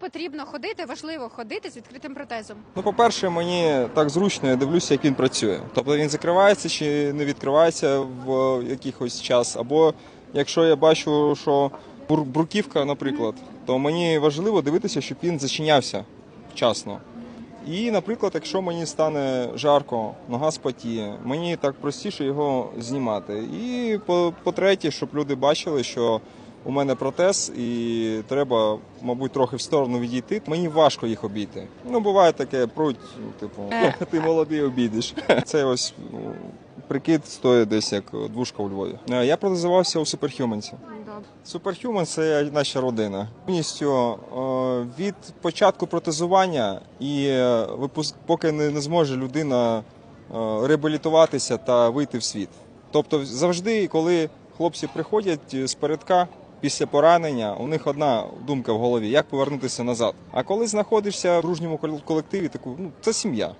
Потрібно ходити, важливо ходити з відкритим протезом. Ну, по-перше, мені так зручно, я дивлюся, як він працює. Тобто він закривається чи не відкривається в якихось час. Або якщо я бачу, що бруківка, наприклад, то мені важливо дивитися, щоб він зачинявся вчасно. І, наприклад, якщо мені стане жарко, нога спотіє, мені так простіше його знімати. І по- по-третє, щоб люди бачили, що у мене протез, і треба, мабуть, трохи в сторону відійти. Мені важко їх обійти. Ну, буває таке, пруть, ну, типу, ти молодий обійдеш. Це ось ну, прикид стоїть десь як двушка у Львові. Е, Я протезувався у Суперхюменці. Superhuman – це наша родина. Повністю е, від початку протезування і е, поки не, не зможе людина е, реабілітуватися та вийти в світ. Тобто, завжди, коли хлопці приходять з передка після поранення, у них одна думка в голові: як повернутися назад. А коли знаходишся в дружньому кол- колективі, таку ну це сім'я.